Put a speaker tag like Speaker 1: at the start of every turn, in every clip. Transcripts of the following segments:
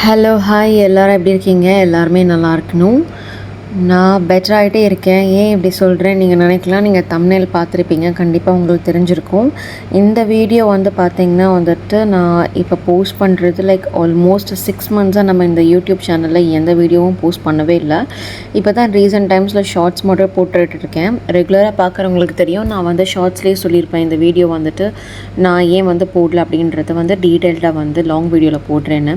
Speaker 1: Hello hi எல்லோரும் எப்படி இருக்கீங்க? எல்லாருமே நல்லா இருக்கணும். நான் பெட்டராகிட்டே இருக்கேன். ஏன் இப்படி சொல்கிறேன் நீங்கள் நினைக்கலாம். நீங்கள் தமிழில் பார்த்துருப்பீங்க. கண்டிப்பாக உங்களுக்கு தெரிஞ்சிருக்கும். இந்த வீடியோ வந்து பார்த்திங்கன்னா வந்துட்டு நான் இப்போ போஸ்ட் பண்ணுறது லைக் ஆல்மோஸ்ட் சிக்ஸ் மந்த்ஸாக நம்ம இந்த யூடியூப் சேனலில் எந்த வீடியோவும் போஸ்ட் பண்ணவே இல்லை. இப்போ தான் ரீசெண்ட் டைம்ஸில் ஷார்ட்ஸ் மட்டும் போட்டுட்ருக்கேன் ரெகுலராக பார்க்குறவங்களுக்கு தெரியும். நான் வந்து ஷார்ட்ஸ்லேயே சொல்லியிருப்பேன். இந்த வீடியோ வந்துட்டு நான் ஏன் வந்து போடல அப்படின்றத வந்து டீட்டெயில்டாக வந்து லாங் வீடியோவில் போடுறேன்னு.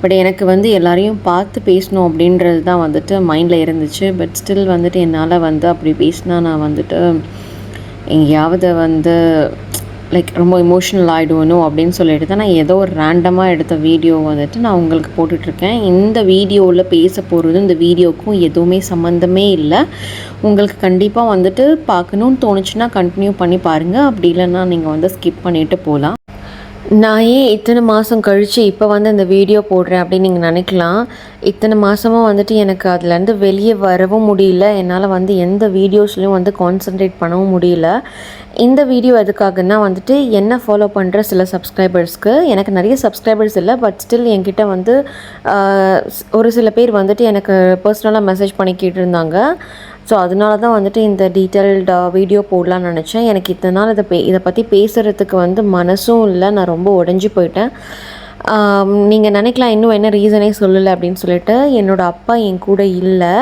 Speaker 1: பட் எனக்கு வந்து எல்லாரையும் பார்த்து பேசணும் அப்படின்றது தான் வந்துட்டு மைண்டில் இருந்துச்சு. பட் ஸ்டில் வந்துட்டு என்னால் வந்து அப்படி பேசினா நான் வந்துட்டு எங்கேயாவது வந்து லைக் ரொம்ப இமோஷனல் ஆகிடுவணும் அப்படின்னு சொல்லிட்டு தான் நான் ஏதோ ஒரு ரேண்டமாக எடுத்த வீடியோ வந்துட்டு நான் உங்களுக்கு போட்டுட்ருக்கேன். இந்த வீடியோவில் பேச போகிறது இந்த வீடியோக்கும் எதுவுமே சம்மந்தமே இல்லை. உங்களுக்கு கண்டிப்பாக வந்துட்டு பார்க்கணுன்னு தோணுச்சுன்னா கண்டினியூ பண்ணி பாருங்கள் அப்படி இல்லைன்னா நீங்கள் வந்து ஸ்கிப் பண்ணிவிட்டு போகலாம். நான் ஏன் இத்தனை மாதம் கழித்து இப்போ வந்து இந்த வீடியோ போடுறேன் அப்படின்னு நீங்கள் நினைக்கலாம். இத்தனை மாதமாக வந்துட்டு எனக்கு அதுலேருந்து வெளியே வரவும் முடியல. என்னால் வந்து எந்த வீடியோஸ்லையும் வந்து கான்சென்ட்ரேட் பண்ணவும் முடியல. இந்த வீடியோ எதுக்காகன்னா வந்துட்டு என்ன ஃபாலோ பண்ணுற சில சப்ஸ்கிரைபர்ஸ்க்கு எனக்கு நிறைய சப்ஸ்கிரைபர்ஸ் இல்லை பட் ஸ்டில் என்கிட்ட வந்து ஒரு சில பேர் வந்துட்டு எனக்கு பர்சனலாக மெசேஜ் பண்ணிக்கிட்டு இருந்தாங்க. ஸோ அதனால தான் வந்துட்டு இந்த டீட்டெயில்டு வீடியோ போடலான்னு நினச்சேன். எனக்கு இத்தனை நாள் இதை பே இதை பற்றி பேசுகிறதுக்கு வந்து மனசும் இல்லை. நான் ரொம்ப உடஞ்சி போயிட்டேன். நீங்கள் நினைக்கலாம் இன்னும் என்ன ரீசனே சொல்லலை அப்படின்னு சொல்லிட்டு என்னோடய அப்பா என் கூட இல்லை.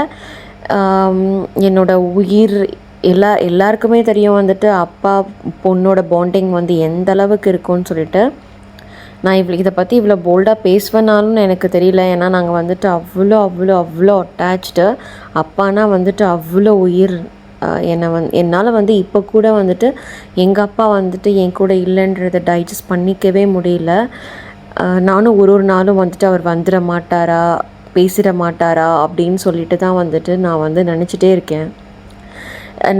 Speaker 1: என்னோட உயிர் எல்லா எல்லாருக்குமே தெரியும் வந்துட்டு அப்பா பொண்ணோட பாண்டிங் வந்து எந்த அளவுக்கு இருக்கும்னு சொல்லிட்டு. நான் இவ்வளோ இதை பற்றி இவ்வளோ போல்டாக பேசுவேனாலும் எனக்கு தெரியல. ஏன்னா நாங்கள் வந்துட்டு அவ்வளோ அவ்வளோ அவ்வளோ அட்டாச்டு அப்பானா வந்துட்டு அவ்வளோ உயிர். என்னை வந் என்னால் வந்து இப்போ கூட வந்துட்டு எங்கள் அப்பா வந்துட்டு என் கூட இல்லைன்றதை டைஜஸ்ட் பண்ணிக்கவே முடியல. நானும் ஒரு ஒரு நாளும் வந்துட்டு அவர் வந்துட மாட்டாரா? பேசிட மாட்டாரா? அப்படின்னு சொல்லிட்டு தான் வந்துட்டு நான் வந்து நினச்சிட்டே இருக்கேன்.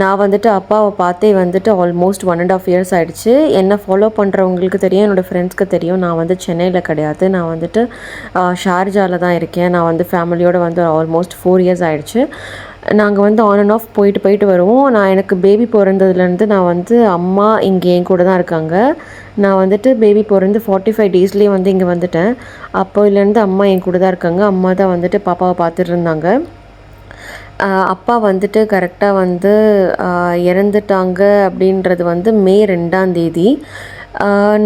Speaker 1: நான் வந்துட்டு அப்பாவை பார்த்தே வந்துட்டு almost one and half years ஆகிடுச்சு என்னை ஃபாலோ பண்ணுறவங்களுக்கு தெரியும் என்னோடய ஃப்ரெண்ட்ஸ்க்கு தெரியும். நான் வந்து சென்னையில் கிடையாது. நான் வந்துட்டு ஷார்ஜாவில் தான் இருக்கேன். நான் வந்து ஃபேமிலியோடு வந்து ஆல்மோஸ்ட் ஃபோர் இயர்ஸ் ஆகிடுச்சு நாங்கள் வந்து ஆன் அண்ட் ஆஃப் போயிட்டு போயிட்டு வருவோம். நான் எனக்கு பேபி பிறந்ததுலேருந்து நான் வந்து அம்மா இங்கே என் கூட தான் இருக்காங்க. நான் வந்துட்டு பேபி பிறந்து ஃபார்ட்டி ஃபைவ் டேஸ்லேயே வந்து இங்கே வந்துட்டேன். அப்போலேருந்து அம்மா என் கூட தான் இருக்காங்க. அம்மா தான் வந்துட்டு பாப்பாவை பார்த்துட்டு இருந்தாங்க. அப்பா வந்துட்டு கரெக்டாக வந்து இறந்துட்டாங்க அப்படின்றது வந்து மே ரெண்டாந்தேதி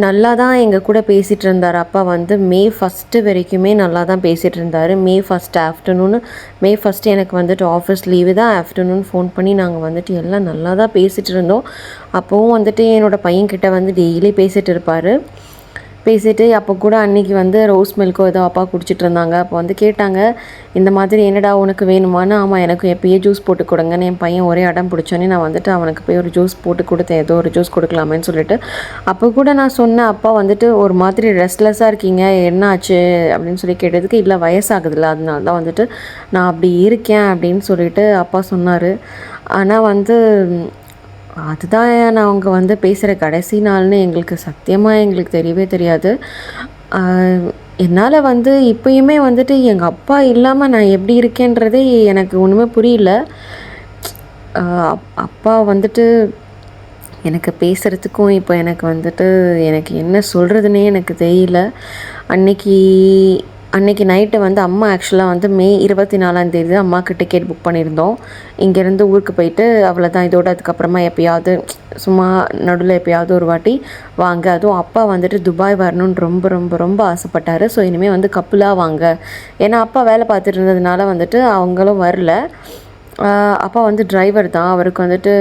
Speaker 1: நல்லா தான் எங்கள் கூட பேசிகிட்டு இருந்தார். அப்பா வந்து மே ஃபஸ்ட்டு வரைக்குமே நல்லா தான் பேசிகிட்டு இருந்தார். May first afternoon May first எனக்கு வந்துட்டு ஆஃபீஸ் லீவு தான். ஆஃப்டர்நூன் ஃபோன் பண்ணி நாங்கள் வந்துட்டு எல்லாம் நல்லா தான் பேசிகிட்டு இருந்தோம். அப்போவும் வந்துட்டு என்னோடய பையன்கிட்ட வந்து டெய்லி பேசிகிட்டு இருப்பார். பேசிட்டு அப்போ கூட அன்னைக்கு வந்து ரோஸ் மில்க்கோ ஏதோ அப்பா குடிச்சிட்டு இருந்தாங்க. அப்போ வந்து கேட்டாங்க இந்த மாதிரி என்னடா உனக்கு வேணுமான்னு? ஆமாம் எனக்கு எப்பயே ஜூஸ் போட்டு கொடுங்கன்னு என் பையன் ஒரே அடம் பிடிச்சோன்னே நான் வந்துட்டு அவனுக்கு போய் ஒரு ஜூஸ் போட்டு கொடுத்தேன். ஏதோ ஒரு ஜூஸ் கொடுக்கலாமேன்னு சொல்லிட்டு. அப்போ கூட நான் சொன்னேன் அப்பா வந்துட்டு ஒரு மாதிரி ரெஸ்ட்லெஸ்ஸாக இருக்கீங்க. என்ன ஆச்சு? அப்படின்னு சொல்லி கேட்டதுக்கு இல்லை வயசாகுதுல்ல. அதனால தான் வந்துட்டு நான் அப்படி இருக்கேன். அப்படின்னு சொல்லிட்டு அப்பா சொன்னார். ஆனால் வந்து அதுதான் நான் அவங்க வந்து பேசுகிற கடைசி நாள்னு எங்களுக்கு சத்தியமாக எங்களுக்கு தெரியவே தெரியாது. என்னால் வந்து இப்போயுமே வந்துட்டு எங்கள் அப்பா இல்லாமல் நான் எப்படி இருக்கேன்றதே எனக்கு ஒன்றுமே புரியல. அப்பா வந்துட்டு எனக்கு பேசுகிறதுக்கும் இப்போ எனக்கு வந்துட்டு எனக்கு என்ன சொல்கிறதுனே எனக்கு தெரியல. அன்னைக்கு அன்னைக்கு நைட்டு வந்து அம்மா ஆக்சுவலாக வந்து மே இருபத்தி நாலாந்தேதி அம்மாவுக்கு டிக்கெட் புக் பண்ணியிருந்தோம். இங்கேருந்து ஊருக்கு போயிட்டு அவ்வளோதான் இதோட அதுக்கப்புறமா எப்பயாவது சும்மா நடுவில் எப்பயாவது ஒரு வாட்டி வாங்க. அதுவும் அப்பா வந்துட்டு துபாய் வரணும்னு ரொம்ப ரொம்ப ரொம்ப ஆசைப்பட்டாரு. ஸோ இனிமேல் வந்து கப்புலாக வாங்க. ஏன்னா அப்பா வேலை பார்த்துட்டு இருந்ததுனால வந்துட்டு அவங்களும் வரல. அப்பா வந்து டிரைவர் தான். அவருக்கு வந்துட்டு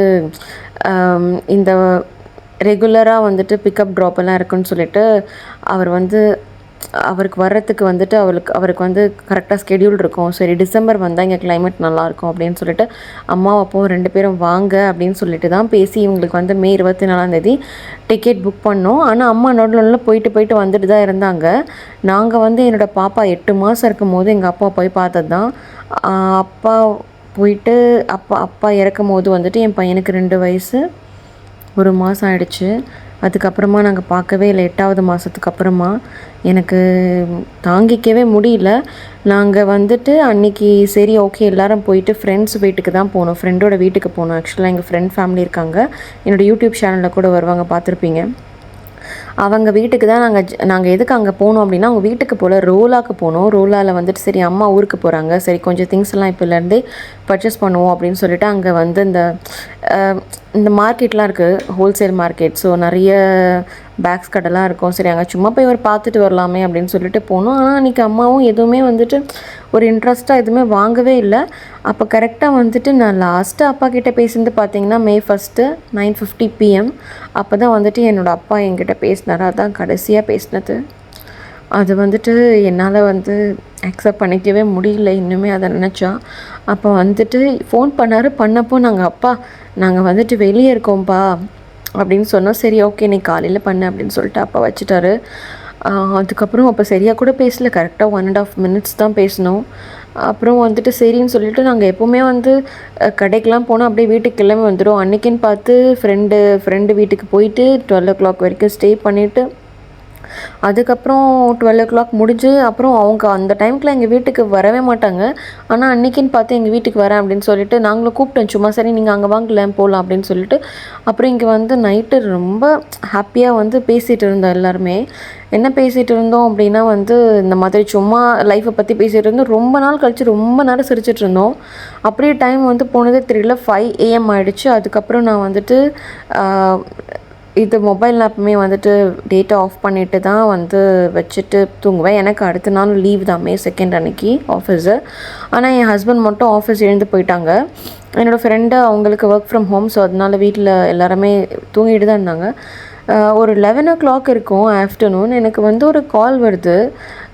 Speaker 1: இந்த ரெகுலராக வந்துட்டு பிக்கப் ட்ராப்பெல்லாம் இருக்குன்னு சொல்லிட்டு அவர் வந்து அவருக்கு வர்றதுக்கு வந்துட்டு அவருக்கு அவருக்கு வந்து கரெக்டாக ஸ்கெடியூல் இருக்கும். சரி டிசம்பர் வந்தால் இங்கே கிளைமேட் நல்லாயிருக்கும் அப்படின்னு சொல்லிட்டு அம்மா அப்பாவும் ரெண்டு பேரும் வாங்க அப்படின்னு சொல்லிட்டு தான் பேசி இவங்களுக்கு வந்து மே இருபத்தி நாலாந்தேதி டிக்கெட் புக் பண்ணோம். ஆனால் அம்மா நடுவில் போயிட்டு போயிட்டு வந்துட்டு தான் இருந்தாங்க. நாங்கள் வந்து என்னோடய பாப்பா எட்டு மாதம் இருக்கும் போது எங்கள் அப்பா போய் பார்த்தது தான் அப்பா போயிட்டு அப்பா அப்பா இறக்கும் போது வந்துட்டு என் பையனுக்கு ரெண்டு வயசு ஒரு மாதம் ஆயிடுச்சு. அதுக்கப்புறமா நாங்கள் பார்க்கவே இல்லை. எட்டாவது மாதத்துக்கு அப்புறமா எனக்கு தாங்கிக்கவே முடியல. நாங்கள் வந்துட்டு அன்னைக்கு சரி ஓகே எல்லாரும் போயிட்டு ஃப்ரெண்ட்ஸ் வீட்டுக்கு தான் போனோம். ஃப்ரெண்டோட வீட்டுக்கு போனோம். ஆக்சுவலாக எங்கள் ஃப்ரெண்ட் ஃபேமிலி இருக்காங்க. என்னோடய யூடியூப் சேனலில் கூட வருவாங்க பார்த்துருப்பீங்க. அவங்க வீட்டுக்கு தான் நாங்கள் நாங்கள் எதுக்கு அங்கே போனோம் அப்படின்னா அவங்க வீட்டுக்கு போல் ரோலாக்கு போனோம். ரோலாவில் வந்துட்டு சரி அம்மா ஊருக்கு போகிறாங்க சரி கொஞ்சம் திங்ஸ் எல்லாம் இப்போலேருந்தே பர்ச்சேஸ் பண்ணுவோம் அப்படின்னு சொல்லிட்டு அங்கே வந்து இந்த இந்த மார்க்கெட்லாம் இருக்குது ஹோல்சேல் மார்க்கெட் ஸோ நிறைய பேக்ஸ் கடைலாம் இருக்கும். சரி அங்கே சும்மா போய் ஒரு பார்த்துட்டு வரலாமே அப்படின்னு சொல்லிட்டு போனோம். ஆனால் அன்றைக்கி அம்மாவும் எதுவுமே வந்துட்டு ஒரு இன்ட்ரெஸ்ட்டாக எதுவுமே வாங்கவே இல்லை. அப்போ கரெக்டாக வந்துட்டு நான் லாஸ்ட்டு அப்பா கிட்டே பேசினது பார்த்தீங்கன்னா May first nine fifty PM அப்போ தான் வந்துட்டு என்னோடய அப்பா என்கிட்ட பேசினார். அதான் கடைசியாக பேசினது. அது வந்துட்டு என்னால் வந்து அக்செப்ட் பண்ணிக்கவே முடியல. இன்னுமே அதை நினச்சா. அப்போ வந்துட்டு ஃபோன் பண்ணார். பண்ணப்போ நாங்கள் அப்பா நாங்கள் வந்துட்டு வெளியே இருக்கோம்ப்பா. அப்படின்னு சொன்னோம். சரி ஓகே நீ காலையில் பண்ணு அப்படின்னு சொல்லிட்டு அப்பா வச்சுட்டாரு. அதுக்கப்புறம் அப்போ சரியாக கூட பேசல. கரெக்டாக ஒன் அண்ட் ஆஃப் மினிட்ஸ் தான் பேசினோம். அப்புறம் வந்துட்டு சரின்னு சொல்லிட்டு நாங்கள் எப்போவுமே வந்து கடைக்கெலாம் போனால் அப்படியே வீட்டுக்கு கிளம்பி வந்துடும் அன்றைக்கின்னு பார்த்து ஃப்ரெண்டு ஃப்ரெண்டு வீட்டுக்கு போயிட்டு டுவெல் ஓ கிளாக் வரைக்கும் ஸ்டே பண்ணிவிட்டு அதுக்கப்புறம் டுவெல் ஓ கிளாக் முடிஞ்சு அப்புறம் அவங்க அந்த டைம்க்குலாம் எங்கள் வீட்டுக்கு வரவே மாட்டாங்க. ஆனால் அன்றைக்கின்னு பார்த்து எங்கள் வீட்டுக்கு வரேன் அப்படின்னு சொல்லிட்டு நாங்களும் கூப்பிட்டோம். சும்மா சரி நீங்கள் அங்கே வாங்கல போகலாம் அப்படின்னு சொல்லிட்டு. அப்புறம் இங்கே வந்து நைட்டு ரொம்ப ஹாப்பியாக வந்து பேசிகிட்டு இருந்தோம் எல்லாருமே. என்ன பேசிகிட்டு இருந்தோம் அப்படின்னா வந்து இந்த மாதிரி சும்மா லைஃப்பை பற்றி பேசிகிட்டு இருந்தோம் ரொம்ப நாள் கழித்து ரொம்ப நேரம் சிரிச்சிட்டு இருந்தோம். அப்படியே டைம் வந்து போனதே தெரியல. ஃபைவ் ஏஎம் ஆகிடுச்சு அதுக்கப்புறம் நான் வந்துட்டு இது மொபைல் ஆப்புமே வந்துட்டு டேட்டா ஆஃப் பண்ணிட்டு தான் வந்து வச்சுட்டு தூங்குவேன். எனக்கு அடுத்த நாள் லீவ் தான் மே செகண்ட் அன்னைக்கு ஆஃபீஸு ஆனால் என் ஹஸ்பண்ட் மட்டும் ஆஃபீஸ் எழுந்து போயிட்டாங்க. என்னோடய ஃப்ரெண்டு அவங்களுக்கு ஒர்க் ஃப்ரம் ஹோம் ஸோ அதனால வீட்டில் எல்லாருமே தூங்கிட்டு தான் இருந்தாங்க. ஒரு லெவன் ஓ கிளாக் இருக்கும் ஆஃப்டர்நூன் எனக்கு வந்து ஒரு கால் வருது.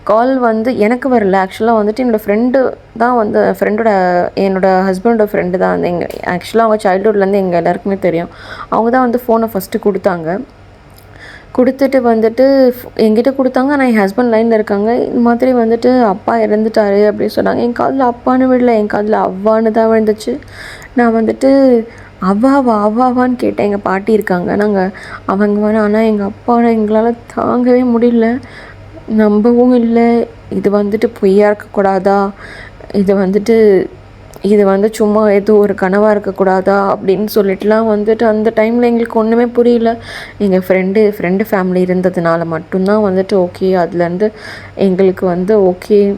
Speaker 1: கால் வந்து எனக்கு வரல. ஆக்சுவலாக வந்துட்டு என்னோடய ஃப்ரெண்டு தான் வந்து ஃப்ரெண்டோட என்னோட ஹஸ்பண்டோட ஃப்ரெண்டு தான் வந்து எங்கள் ஆக்சுவலாக அவங்க சைல்டுஹுட்லேருந்து எங்கள் எல்லாருக்குமே தெரியும். அவங்க தான் வந்து ஃபோனை ஃபஸ்ட்டு கொடுத்தாங்க. கொடுத்துட்டு வந்துட்டு f- என்கிட்ட கொடுத்தாங்க. ஆனால் என் ஹஸ்பண்ட் லைனில் இருக்காங்க. இந்த மாதிரி வந்துட்டு அப்பா இறந்துட்டாரு அப்படின்னு சொன்னாங்க. என் காதில் அப்பான்னு விடல. என் காதில் அவ்வான்னு தான் விழுந்துச்சு. நான் வந்துட்டு அவ்வாவா அவ்வாவான்னு கேட்டேன். எங்கள் பாட்டி இருக்காங்க. நாங்கள் அவங்க வேணா ஆனால் எங்கள் அப்பாவை எங்களால் தாங்கவே முடியல. நம்பவும் இல்லை. இது வந்துட்டு பொய்யாக இருக்கக்கூடாதா? இது வந்துட்டு இது வந்து சும்மா ஏதோ ஒரு கனவாக இருக்கக்கூடாதா? அப்படின்னு சொல்லிட்டுலாம் வந்துட்டு அந்த டைமில் எங்களுக்கு ஒன்றுமே புரியல. எங்கள் ஃப்ரெண்டு ஃப்ரெண்டு ஃபேமிலி இருந்ததுனால மட்டும்தான் வந்துட்டு ஓகே அதுலேருந்து எங்களுக்கு வந்து ஓகே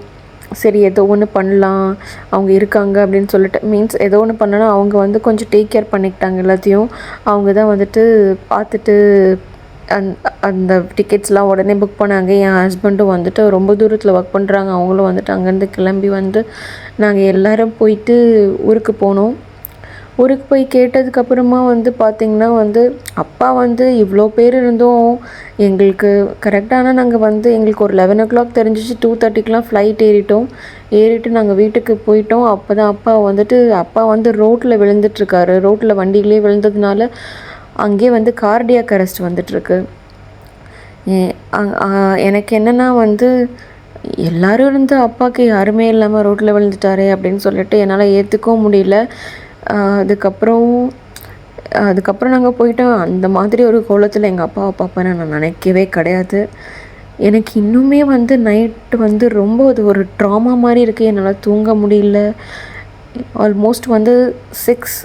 Speaker 1: சரி ஏதோ ஒன்று பண்ணலாம். அவங்க இருக்காங்க அப்படின்னு சொல்லிட்டு மீன்ஸ் ஏதோ ஒன்று பண்ணனா அவங்க வந்து கொஞ்சம் டேக் கேர் பண்ணிக்கிட்டாங்க எல்லாத்தையும். அவங்க தான் வந்துட்டு பார்த்துட்டு அந் அந்த டிக்கெட்ஸ்லாம் உடனே புக் பண்ணாங்க. என் ஹஸ்பண்டும் வந்துட்டு ரொம்ப தூரத்தில் ஒர்க் பண்ணுறாங்க அவங்களும் வந்துட்டு அங்கேருந்து கிளம்பி வந்து நாங்கள் எல்லோரும் போயிட்டு ஊருக்கு போனோம். ஊருக்கு போய் கேட்டதுக்கப்புறமா வந்து பார்த்திங்கன்னா வந்து அப்பா வந்து இவ்வளோ பேர் இருந்தும். எங்களுக்கு கரெக்டான நாங்கள் வந்து எங்களுக்கு ஒரு லெவன் ஓ கிளாக் தெரிஞ்சிச்சு. டூ தேர்ட்டிக்கெலாம் ஃப்ளைட் ஏறிட்டோம். ஏறிட்டு நாங்கள் வீட்டுக்கு போயிட்டோம். அப்போ தான் அப்பா வந்துட்டு அப்பா வந்து ரோட்டில் விழுந்துட்டுருக்காரு ரோட்டில் வண்டியிலே விழுந்ததுனால அங்கேயே வந்து கார்டியாக் அரெஸ்ட் வந்துட்டுருக்கு எனக்கு என்னென்னா வந்து எல்லோரும் இருந்து அப்பாவுக்கு யாருமே இல்லாமல் ரோட்டில் விழுந்துட்டாரே அப்படின்னு சொல்லிட்டு என்னால் ஏற்றுக்கவும் முடியல. அதுக்கப்புறம் அதுக்கப்புறம் நாங்கள் போயிட்டோம். அந்த மாதிரி ஒரு கோலத்தில் எங்கள் அப்பாவை பார்ப்பேன்னு நான் நினைக்கவே கிடையாது. எனக்கு இன்னுமே வந்து நைட்டு வந்து ரொம்ப அது ஒரு ட்ராமா மாதிரி இருக்குது என்னால் தூங்க முடியல. ஆல்மோஸ்ட் வந்து சிக்ஸ்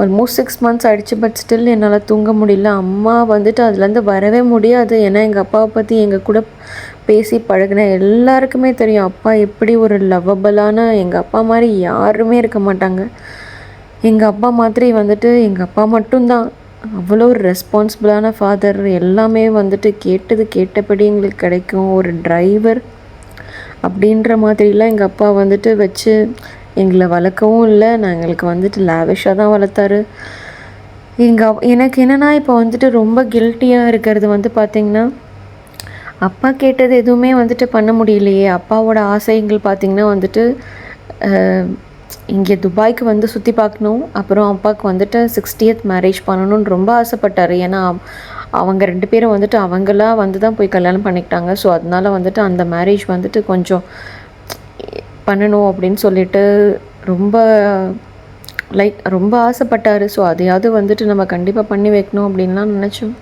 Speaker 1: ஆல்மோஸ்ட் சிக்ஸ் மந்த்ஸ் ஆகிடுச்சு பட் ஸ்டில் என்னால் தூங்க முடியல. அம்மா வந்துட்டு அதுலேருந்து வரவே முடியாது. ஏன்னா எங்கள் அப்பாவை பற்றி எங்கள் கூட பேசி பழகின எல்லாருக்குமே தெரியும். அப்பா எப்படி ஒரு லவ்வபிளான எங்கள் அப்பா மாதிரி யாருமே இருக்க மாட்டாங்க. எங்கள் அப்பா மாதிரி வந்துட்டு எங்கள் அப்பா மட்டும்தான். அவ்வளோ ஒரு ரெஸ்பான்சிபிளான ஃபாதர் எல்லாமே வந்துட்டு கேட்டது கேட்டபடி எங்களுக்கு கிடைக்கும். ஒரு டிரைவர் அப்படின்ற மாதிரிலாம் எங்கள் அப்பா வந்துட்டு வச்சு எங்களை வளர்க்கவும் இல்லை. நான் எங்களுக்கு வந்துட்டு லேவிஷாக தான் வளர்த்தாரு. எங்கள் எனக்கு என்னென்னா இப்போ வந்துட்டு ரொம்ப கில்ட்டியாக இருக்கிறது வந்து பார்த்திங்கன்னா அப்பா கேட்டது எதுவுமே வந்துட்டு பண்ண முடியலையே. அப்பாவோட ஆசைகள் பார்த்திங்கன்னா வந்துட்டு இங்கே துபாய்க்கு வந்து சுற்றி பார்க்கணும் அப்புறம் அப்பாவுக்கு வந்துட்டு சிக்ஸ்டியத் மேரேஜ் பண்ணணும்னு ரொம்ப ஆசைப்பட்டார். ஏன்னா அவங்க ரெண்டு பேரும் வந்துட்டு அவங்களா வந்து தான் போய் கல்யாணம் பண்ணிக்கிட்டாங்க. ஸோ அதனால வந்துட்டு அந்த மேரேஜ் வந்துட்டு கொஞ்சம் பண்ணணும் அப்படின்னு சொல்லிட்டு ரொம்ப லைக் ரொம்ப ஆசைப்பட்டார். ஸோ அதையாவது வந்துட்டு நம்ம கண்டிப்பாக பண்ணி வைக்கணும் அப்படின்லாம் நினச்சோம்.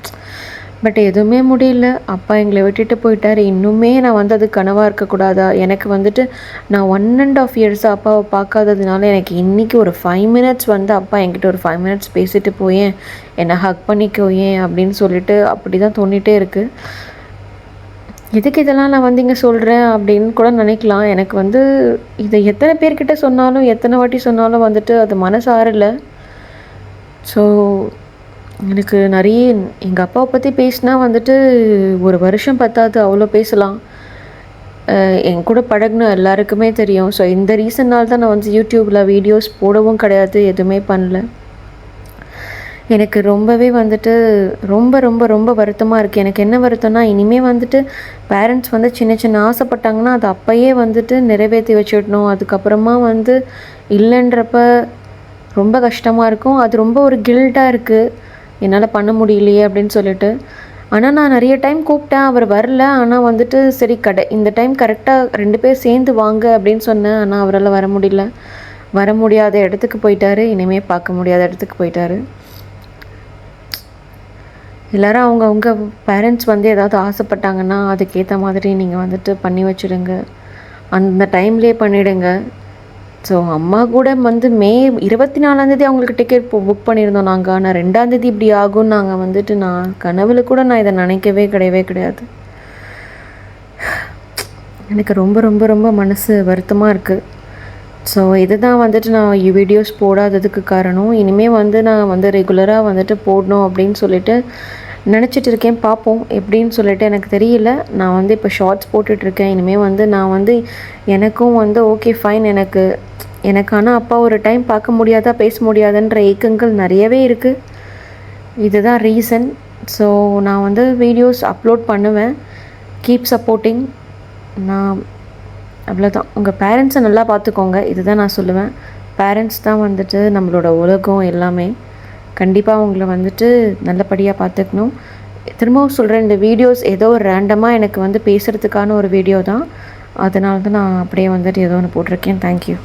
Speaker 1: பட் எதுவுமே முடியல. அப்பா எங்களை விட்டுட்டு போயிட்டாரு. இன்னுமே நான் வந்து அது கனவாக இருக்கக்கூடாதா? எனக்கு வந்துட்டு நான் ஒன் அண்ட் ஆஃப் இயர்ஸாக அப்பாவை பார்க்காததுனால எனக்கு இன்றைக்கி ஒரு ஃபைவ் மினிட்ஸ் வந்து அப்பா என்கிட்ட ஒரு ஃபைவ் மினிட்ஸ் பேசிட்டு போயேன். என்னை ஹக் பண்ணிக்கோ ஏன் அப்படின்னு சொல்லிட்டு அப்படி தான் தோண்டிகிட்டே இருக்குது எதுக்கு இதெல்லாம் நான் வந்து இங்கே சொல்கிறேன் அப்படின்னு கூட நினைக்கலாம். எனக்கு வந்து இதை எத்தனை பேர்கிட்ட சொன்னாலும் எத்தனை வாட்டி சொன்னாலும் வந்துட்டு அது மனசாரல ஸோ எனக்கு நிறைய எங்கள் அப்பாவை பற்றி பேசினா வந்துட்டு ஒரு வருஷம் பத்தாது அவ்வளோ பேசலாம். என் கூட பழகின எல்லாருக்குமே தெரியும். ஸோ இந்த ரீசன்னால் தான் நான் வந்து யூடியூப்பில் வீடியோஸ் போடவும் கிடையாது எதுவுமே பண்ணல. எனக்கு ரொம்பவே வந்துட்டு ரொம்ப ரொம்ப ரொம்ப வருத்தமாக இருக்குது எனக்கு என்ன வருத்தம்னா இனிமேல் வந்துட்டு பேரண்ட்ஸ் வந்து சின்ன சின்ன ஆசைப்பட்டாங்கன்னா அது அப்போயே வந்துட்டு நிறைவேற்றி வச்சுடணும். அதுக்கப்புறமா வந்து இல்லைன்றப்ப ரொம்ப கஷ்டமாக இருக்கும். அது ரொம்ப ஒரு கில்ட்டாக இருக்குது என்னால் பண்ண முடியலையே அப்படின்னு சொல்லிட்டு. ஆனால் நான் நிறைய டைம் கூப்பிட்டேன். அவர் வரல. ஆனால் வந்துட்டு சரி கடை இந்த டைம் கரெக்டாக ரெண்டு பேர் சேர்ந்து வாங்க அப்படின்னு சொன்னேன். ஆனால் அவரால் வர முடியல. வர முடியாத இடத்துக்கு போயிட்டாரு. இனிமேல் பார்க்க முடியாத இடத்துக்கு போயிட்டாரு. எல்லோரும் அவங்க அவங்க பேரண்ட்ஸ் வந்து ஏதாவது ஆசைப்பட்டாங்கன்னா அதுக்கேற்ற மாதிரி நீங்கள் வந்துட்டு பண்ணி வச்சுடுங்க. அந்த டைம்லேயே பண்ணிவிடுங்க ஸோ அம்மா கூட வந்து மே இருபத்தி நாலாந்தேதி அவங்களுக்கு டிக்கெட் புக் பண்ணியிருந்தோம் நாங்கள் ஆனால் ரெண்டாந்தேதி இப்படி ஆகும்னு நாங்கள் வந்துட்டு நான் கனவுல கூட நான் இதை நினைக்கவே கிடையவே கிடையாது. எனக்கு ரொம்ப ரொம்ப ரொம்ப மனசு வருத்தமாக இருக்குது ஸோ இதுதான் வந்துட்டு நான் வீடியோஸ் போடாததுக்கு காரணம். இனிமேல் வந்து நான் வந்து ரெகுலராக வந்துட்டு போடணும் அப்படின்னு சொல்லிட்டு நினச்சிட்டு இருக்கேன். பார்ப்போம். எப்படின்னு சொல்லிட்டு எனக்கு தெரியல. நான் வந்து இப்போ ஷார்ட்ஸ் போட்டுட்ருக்கேன் இனிமேல் வந்து நான் வந்து எனக்கும் வந்து ஓகே ஃபைன் எனக்கு எனக்கு ஆனால் அப்பா ஒரு டைம் பார்க்க முடியாதா பேச முடியாதுன்ற ஏக்கங்கள் நிறையவே இருக்குது இதுதான் ரீசன் ஸோ நான் வந்து வீடியோஸ் அப்லோட் பண்ணுவேன். கீப் சப்போர்ட்டிங் நான் அவ்வளோதான் உங்கள் பேரண்ட்ஸை நல்லா பார்த்துக்கோங்க இதுதான் நான் சொல்லுவேன். பேரண்ட்ஸ் தான் வந்துட்டு நம்மளோட உலகம் எல்லாமே. கண்டிப்பாக உங்களை வந்துட்டு நல்லபடியாக பார்த்துக்கணும் திரும்பவும் சொல்கிறேன் இந்த வீடியோஸ் ஏதோ ரேண்டமாக எனக்கு வந்து பேசுகிறதுக்கான ஒரு வீடியோ தான். அதனால தான் நான் அப்படியே வந்துட்டு ஏதோ ஒன்று போட்டிருக்கேன். தேங்க்யூ